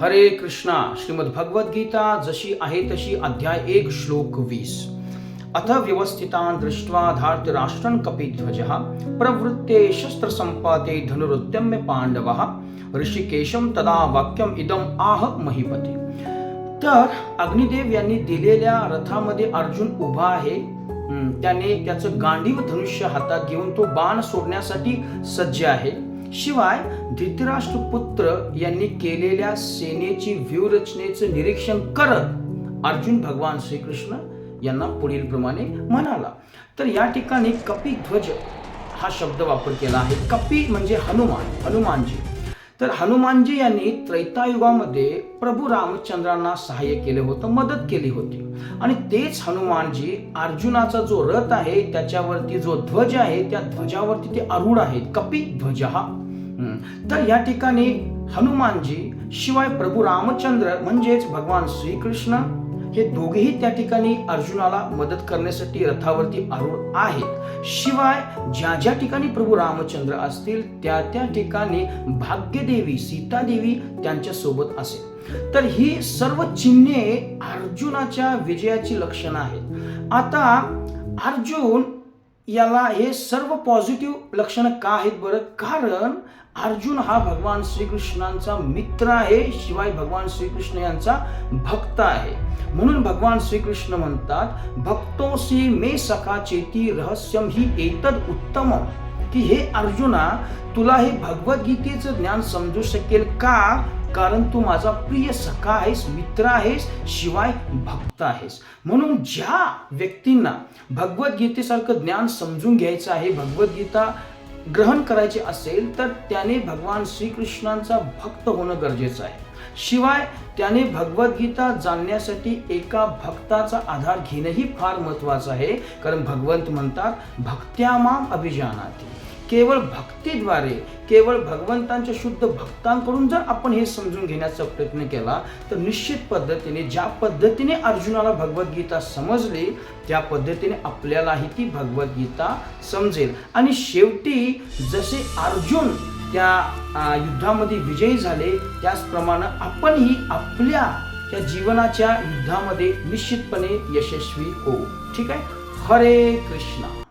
हरे कृष्णा श्रीमद भगवद्गीता जशी आहे तशी अध्याय एक श्लोक वीस. अथ व्यवस्थितान दृष्ट्वा धार्तराष्ट्रं कपिध्वजः प्रवृत्ते शस्त्रसम्पाते धनुरुद्यम्य पांडवः ऋषिकेशं तदा वाक्यम इदम आह महिपते. तर अग्निदेव यांनी दिलेल्या रथामध्ये अर्जुन उभा आहे. त्याने त्याचं गांडीव धनुष्य हातात घेऊन तो बाण सोडण्यासाठी सज्ज आहे. शिवाय धृतराष्ट्र पुत्र यांनी केलेल्या सेनेची व्यूहरचनेचं निरीक्षण करत अर्जुन भगवान श्रीकृष्ण यांना पुढील प्रमाणे म्हणाला. तर या ठिकाणी कपिध्वज हा शब्द वापर केला आहे. कपी म्हणजे हनुमान हनुमानजी. तर हनुमानजी यांनी त्रैतायुगामध्ये प्रभू रामचंद्रांना सहाय्य केले होतं मदत केली होती. आणि तेच हनुमानजी अर्जुनाचा जो रथ आहे त्याच्यावरती जो ध्वज आहे त्या ध्वजावरती ते आरूढ आहेत. कपी ध्वज हा. तर या ठिकाणी हनुमानजी शिवाय प्रभू रामचंद्र म्हणजेच भगवान श्रीकृष्ण हे दोघेही त्या ठिकाणी अर्जुनाला मदत करण्यासाठी रथावरती आरूढ आहेत. शिवाय ज्या ज्या ठिकाणी प्रभू रामचंद्र असतील त्या त्या ठिकाणी भाग्यदेवी सीतादेवी त्यांच्यासोबत असेल. तर ही सर्व चिन्हे अर्जुनाच्या विजयाची लक्षणं आहेत. आता अर्जुन याला हे सर्व पॉझिटिव्ह लक्षणं का आहेत बरं? कारण अर्जुन हा भगवान श्रीकृष्णांचा मित्र आहे शिवाय भगवान श्रीकृष्ण यांचा भक्त आहे. म्हणून भगवान श्रीकृष्ण म्हणतात भक्तोसी मे सखा चेती रहस्यम ही एतद उत्तम की हे अर्जुना तुला हे भगवद्गीतेचं ज्ञान समजू शकेल का? कारण तू माझा प्रिय सखा आहेस मित्र आहेस शिवाय भक्त आहेस. म्हणून ज्या व्यक्तींना भगवद्गीतेसारखं ज्ञान समजून घ्यायचं आहे भगवद्गीता ग्रहण करायचे असेल तर त्याने भगवान श्रीकृष्णांचा भक्त होणं गरजेचं आहे. शिवाय त्याने भगवद्गीता जाणण्यासाठी एका भक्ताचा आधार घेणंही फार महत्वाचं आहे. कारण भगवंत म्हणतात भक्त्यामाम अभिजानाती. केवळ भक्तीद्वारे केवळ भगवंतांच्या शुद्ध भक्तांकडून जर आपण हे समजून घेण्याचा प्रयत्न केला तर निश्चित पद्धतीने ज्या पद्धतीने अर्जुनाला भगवद्गीता समजली त्या पद्धतीने आपल्यालाही ती भगवद्गीता समजेल. आणि शेवटी जसे अर्जुन त्या युद्धामध्ये विजयी झाले त्याचप्रमाणे आपणही आपल्या त्या जीवनाच्या युद्धामध्ये निश्चितपणे यशस्वी होऊ. ठीक आहे? हरे कृष्णा.